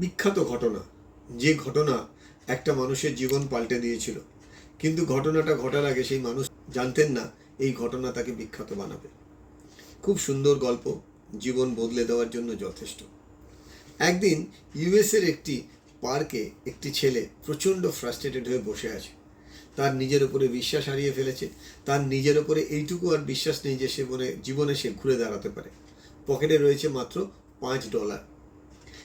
বিখ্যাত ঘটনা, যে ঘটনা একটা মানুষের জীবন পাল্টে দিয়েছিল। কিন্তু ঘটনাটা ঘটার আগে সেই মানুষ জানতেন না এই ঘটনা তাকে বিখ্যাত বানাবে। খুব সুন্দর গল্প, জীবন বদলে দেওয়ার জন্য যথেষ্ট। একদিন ইউএসের একটি পার্কে একটি ছেলে প্রচণ্ড ফ্রাস্ট্রেটেড হয়ে বসে আছে। তার নিজের ওপরে বিশ্বাস হারিয়ে ফেলেছে। তার নিজের ওপরে এইটুকু আর বিশ্বাস নেই যে সে মনে, জীবনে সে ঘুরে দাঁড়াতে পারে। পকেটে রয়েছে মাত্র পাঁচ ডলার।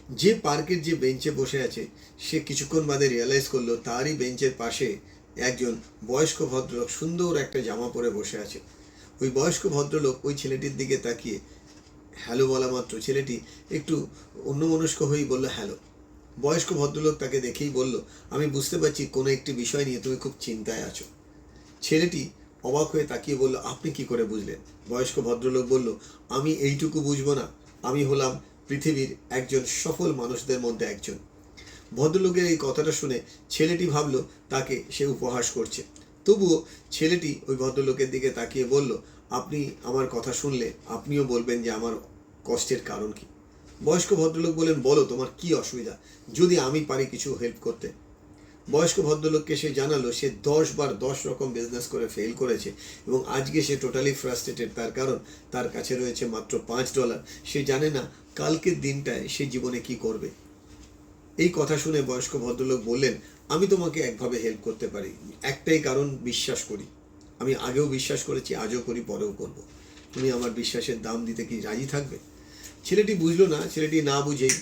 যে পার্কের যে বেঞ্চে বসে আছে, সে কিছুক্ষণ বাদে রিয়েলাইজ করল তারই বেঞ্চের পাশে একজন বয়স্ক ভদ্রলোক সুন্দর একটা জামা পরে বসে আছে। ওই বয়স্ক ভদ্রলোক ওই ছেলেটির দিকে তাকিয়ে হ্যালো বলা মাত্র। ছেলেটি একটু অন্যমনস্ক হয়েই বলল হ্যালো বয়স্ক ভদ্রলোক তাকে দেখেই বলল, আমি বুঝতে পারছি কোনো একটি বিষয় নিয়ে তুমি খুব চিন্তায় আছো। ছেলেটি অবাক হয়ে তাকিয়ে বলল, আপনি কি করে বুঝলেন? বয়স্ক ভদ্রলোক বলল, আমি এইটুকু বুঝব না। আমি হলাম পৃথিবীর একজন সফল মানুষদের মধ্যে একজন। ভদ্রলোকের এই কথাটা শুনে ছেলেটি ভাবল, তাকে সে উপহাস করছে। তবুও ছেলেটি ওই ভদ্রলোকের দিকে তাকিয়ে বলল, আপনি আমার কথা শুনলে আপনিও বলবেন যে আমার কষ্টের কারণ কি? বয়স্ক ভদ্রলোক বলেন বলো, তোমার কি অসুবিধা? যদি আমি পারি কিছু হেল্প করতে। বয়স্ক ভদ্রলোককে সে জানালো, সে দশ বার দশ রকম বিজনেস করে ফেল করেছে এবং আজকে সে টোটালি ফ্রাস্ট্রেটেড তার কারণ তার কাছে রয়েছে মাত্র পাঁচ ডলার সে জানে না কালকের দিনটায় সে জীবনে কি করবে। এই কথা শুনে বয়স্ক ভদ্রলোক বললেন, আমি তোমাকে একভাবে হেল্প করতে পারি, একটাই কারণ বিশ্বাস করি। আমি আগেও বিশ্বাস করেছি, আজও করি, পরেও করব। তুমি আমার বিশ্বাসের দাম দিতে কি রাজি থাকবে? ছেলেটি বুঝলো না, ছেলেটি না বুঝেই,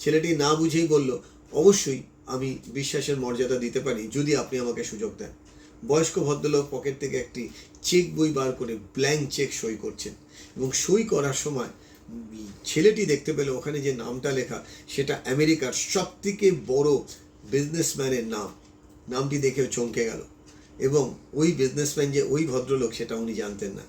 ছেলেটি না বুঝেই বলল, অবশ্যই আমি বিশ্বাসের মর্যাদা দিতে পারি যদি আপনি আমাকে সুযোগ দেন। বয়স্ক ভদ্রলোক পকেট থেকে একটি চেক বই বার করে ব্ল্যাঙ্ক চেক সই করছেন এবং সই করার সময় ছেলেটি দেখতে পেল ওখানে যে নামটা লেখা সেটা আমেরিকার সব থেকে বড় বিজনেসম্যানের নাম। নামটি দেখে চমকে গেল এবং ওই বিজনেসম্যান যে ওই ভদ্রলোক সেটা উনি জানতেন না।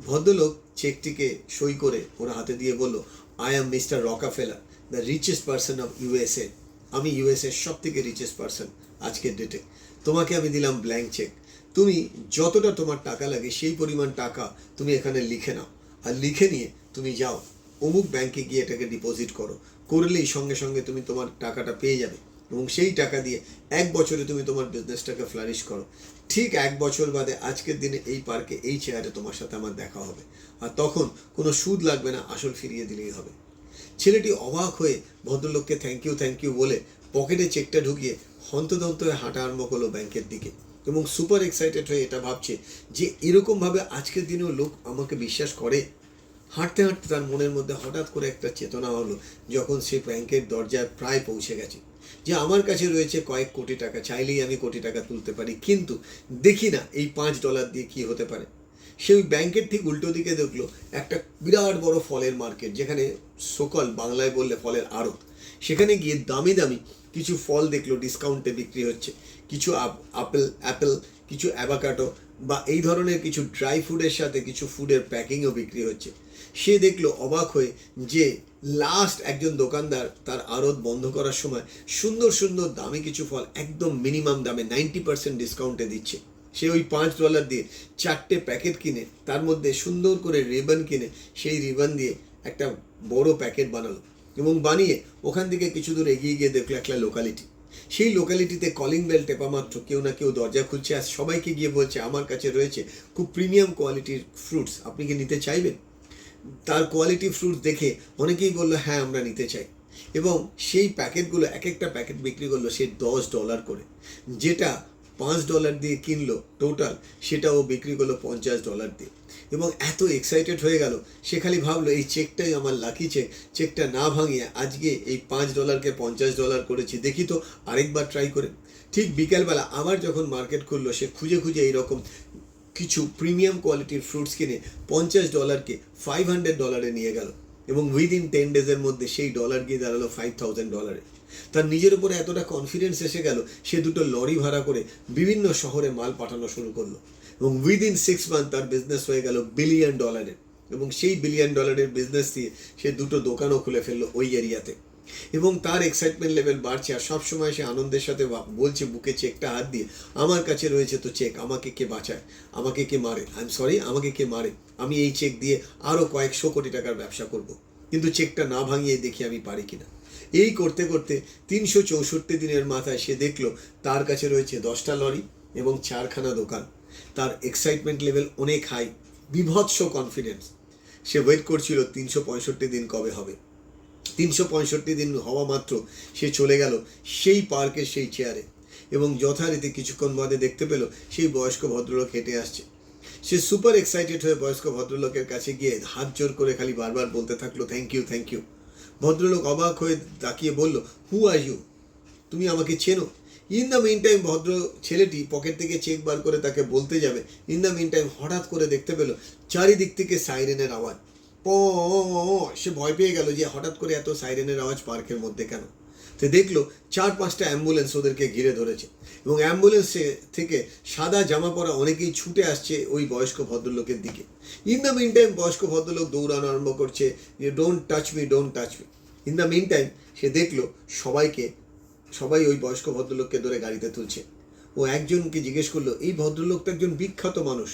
ভদ্রলোক চেকটিকে সই করে ওরা হাতে দিয়ে বলল I am mister Rockefeller the richest person of USA আমি ইউএসএর সব থেকে রিচেস্ট পার্সন আজকের ডেটে তোমাকে আমি দিলাম ব্ল্যাঙ্ক চেক তুমি যতটা তোমার টাকা লাগে সেই পরিমাণ টাকা তুমি এখানে লিখে নাও। আর লিখে নিয়ে তুমি যাও। অমুক ব্যাংকে গিয়ে এটাকে ডিপোজিট করো। করলেই সঙ্গে সঙ্গে তুমি তোমার টাকাটা পেয়ে যাবে। এবং সেই টাকা দিয়ে এক বছরে তুমি তোমার বিজনেসটাকে ফ্লারিশ করো। ঠিক এক বছর বাদে আজকের দিনে এই পার্কে এই চেয়ারে তোমার সাথে আমার দেখা হবে। আর তখন কোনো সুদ লাগবে না, আসল ফিরিয়ে দিলেই হবে। ছেলেটি অবাক হয়ে ভদ্রলোককে থ্যাংক ইউ থ্যাংক ইউ বলে পকেটে চেকটা ঢুকিয়ে হন্তদন্ত হয়ে হাঁটা আরম্ভ করল ব্যাংকের দিকে এবং সুপার এক্সাইটেড হয়ে এটা ভাবছে যে এরকমভাবে আজকের দিনেও লোক আমাকে বিশ্বাস করে? হাঁটতে হাঁটতে তার মনের মধ্যে হঠাৎ করে একটা চেতনা হলো যখন সে ব্যাংকের দরজায় প্রায় পৌঁছে গেছে। যে আমার কাছে রয়েছে কয়েক কোটি টাকা, চাইলেই আমি কোটি টাকা তুলতে পারি, কিন্তু দেখি না এই পাঁচ ডলার দিয়ে কি হতে পারে। সে ওই ব্যাংকের ঠিক উল্টো দিকে দেখল একটা বিরাট বড় ফলের মার্কেট, যেখানে সকল বাংলায় বললে ফলের আড়ত। সেখানে গিয়ে দামি দামি কিছু ফল দেখল ডিসকাউন্টে বিক্রি হচ্ছে। কিছু আপেল অ্যাপেল কিছু অ্যাভাকাটো বা এই ধরনের কিছু ড্রাই ফুডের সাথে কিছু ফুডের প্যাকিংও বিক্রি হচ্ছে। সে দেখল অবাক হয়ে যে লাস্ট একজন দোকানদার তার আড়ত বন্ধ করার সময় সুন্দর সুন্দর দামি কিছু ফল একদম মিনিমাম দামে নাইনটি পার্সেন্ট ডিসকাউন্টে দিচ্ছে। সে ওই পাঁচ ডলার দিয়ে চারটে প্যাকেট কিনে, তার মধ্যে সুন্দর করে রিবন কিনে, সেই রিবন দিয়ে একটা বড় প্যাকেট বানালো এবং বানিয়ে ওখান থেকে কিছু দূর এগিয়ে গিয়ে দেখল একটা লোকালিটি সেই লোকালিটিতে কলিং বেল টেপা মাত্র, কেউ না কেউ দরজা খুলছে আর সবাইকে গিয়ে বলছে, আমার কাছে রয়েছে খুব প্রিমিয়াম কোয়ালিটির ফ্রুটস আপনি কি নিতে চাইবেন? তার কোয়ালিটি ফ্রুটস দেখে অনেকেই বলল হ্যাঁ আমরা নিতে চাই। এবং সেই প্যাকেটগুলো এক একটা প্যাকেট বিক্রি করল সে দশ ডলার করে, যেটা পাঁচ ডলার দিয়ে কিনলো টোটাল সেটাও বিক্রি করল পঞ্চাশ ডলার দিয়ে। এবং এত এক্সাইটেড হয়ে গেল, সে খালি ভাবলো, এই চেকটাই আমার লাকি চেক চেকটা না ভাঙিয়ে আজকে এই পাঁচ ডলারকে পঞ্চাশ ডলার করেছি, দেখি তো আরেকবার ট্রাই করে। ঠিক বিকেলবেলা আবার যখন মার্কেট খুললো, সে খুঁজে খুঁজে এইরকম কিছু প্রিমিয়াম কোয়ালিটির ফ্রুটস কিনে পঞ্চাশ ডলারকে ফাইভ হান্ড্রেড ডলারে নিয়ে গেল। এবং উইদিন টেন ডেজের মধ্যে সেই ডলার গিয়ে দাঁড়াল ফাইভ থাউজেন্ড ডলারে তার নিজের উপরে এতটা কনফিডেন্স এসে গেল, সে দুটো লরি ভাড়া করে বিভিন্ন শহরে মাল পাঠানো শুরু করল। এবং উইদিন সিক্স মান্থ তার বিজনেস হয়ে গেল বিলিয়ন ডলারের এবং সেই বিলিয়ন ডলারের বিজনেস দিয়ে সে দুটো দোকানও খুলে ফেলল ওই এরিয়াতে এবং তার এক্সাইটমেন্ট লেভেল বাড়ছে আর সবসময় সে আনন্দের সাথে বলছে বুকে চেকটা হাত দিয়ে, আমার কাছে রয়েছে তো চেক, আমাকে কে বাঁচায়? আমাকে কে মারে? আই এম সরি আমাকে কে মারে? আমি এই চেক দিয়ে আরও কয়েকশো কোটি টাকার ব্যবসা করব। কিন্তু চেকটা না ভাঙিয়ে দেখি আমি পারি কিনা? এই করতে করতে তিনশো চৌষট্টি দিনের মাথায় সে দেখল তার কাছে রয়েছে দশটা লরি এবং চারখানা দোকান। তার এক্সাইটমেন্ট লেভেল অনেক হাই বিভৎস কনফিডেন্স সে ওয়েট করছিল তিনশো পঁয়ষট্টি দিন কবে হবে। তিনশো পঁয়ষট্টি দিন হওয়া মাত্র সে চলে গেল সেই পার্কের সেই চেয়ারে। এবং যথারীতি কিছুক্ষণ বাদে দেখতে পেল সেই বয়স্ক ভদ্রলোক হেঁটে আসছে। সে সুপার এক্সাইটেড হয়ে বয়স্ক ভদ্রলোকের কাছে গিয়ে হাত জোর করে খালি বারবার বলতে থাকল থ্যাংক ইউ থ্যাংক ইউ ভদ্রলোক অবাক হয়ে তাকিয়ে বলল হু আর ইউ তুমি আমাকে চেনো? ইন দ্য মিন টাইম ভদ্র ছেলেটি পকেট থেকে চেক বার করে তাকে বলতে যাবে ইন দ্য মিন টাইম হঠাৎ করে দেখতে পেল চারিদিক থেকে সাইরেনের আওয়াজ। প সে ভয় পেয়ে গেল যে হঠাৎ করে এত সাইরেনের আওয়াজ পার্কের মধ্যে কেন? সে দেখল চার পাঁচটা অ্যাম্বুলেন্স ওদেরকে ঘিরে ধরেছে এবং অ্যাম্বুলেন্সে থেকে সাদা জামা পরা অনেকেই ছুটে আসছে ওই বয়স্ক ভদ্রলোকের দিকে। ইন দ্য মিন টাইম বয়স্ক ভদ্রলোক দৌড়ানো আরম্ভ করছে যে don't touch me don't touch me in the meantime সে দেখল সবাইকে, সবাই ওই বয়স্ক ভদ্রলোককে ধরে গাড়িতে তুলছে। ও একজনকে জিজ্ঞেস করল, এই ভদ্রলোকটা একজন বিখ্যাত মানুষ।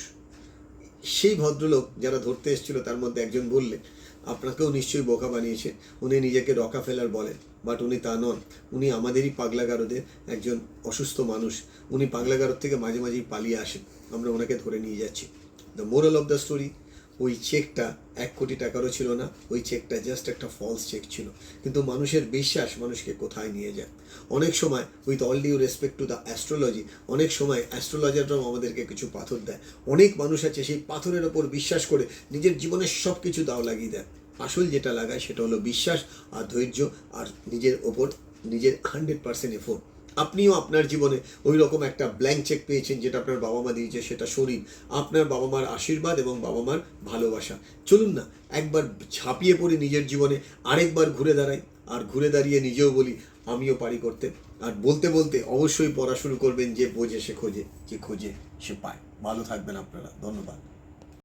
সেই ভদ্রলোক যারা ধরতে এসেছিল, তার মধ্যে একজন বললেন, আপনাকেও নিশ্চয়ই বোকা বানিয়েছে। উনি নিজেকে রকা ফেলার বলেন, বাট উনি তা নন। উনি আমাদেরই পাগলাগারদের একজন অসুস্থ মানুষ। উনি পাগলাগারদ থেকে মাঝে মাঝেই পালিয়ে আসেন। আমরা ওনাকে ধরে নিয়ে যাচ্ছি। The moral of the story ওই চেকটা এক কোটি টাকারও ছিল না, ওই চেকটা জাস্ট একটা ফলস চেক ছিল। কিন্তু মানুষের বিশ্বাস মানুষকে কোথায় নিয়ে যায়? অনেক সময় with all due respect to the astrology অনেক সময় অ্যাস্ট্রোলজাররাও আমাদেরকে কিছু পাথর দেয়। অনেক মানুষ আছে সেই পাথরের ওপর বিশ্বাস করে নিজের জীবনের সব কিছু দাও লাগিয়ে দেয়। আসল যেটা লাগায় সেটা হলো বিশ্বাস আর ধৈর্য আর নিজের ওপর নিজের হান্ড্রেড পার্সেন্ট এফোর্ট আপনিও আপনার জীবনে ওই রকম একটা ব্ল্যাঙ্ক চেক পেয়েছেন যেটা আপনার বাবা মা দিয়েছে, সেটা শরীর। আপনার বাবা মার আশীর্বাদ এবং বাবা মার ভালোবাসা। চলুন না, একবার ঝাঁপিয়ে পড়ি নিজের জীবনে, আরেকবার ঘুরে দাঁড়াই। আর ঘুরে দাঁড়িয়ে নিজেও বলি, আমিও পারি করতে। আর বলতে বলতে অবশ্যই পড়া শুরু করবেন যে বোঝে সে খোঁজে, যে খোঁজে সে পায়। ভালো থাকবেন আপনারা। ধন্যবাদ।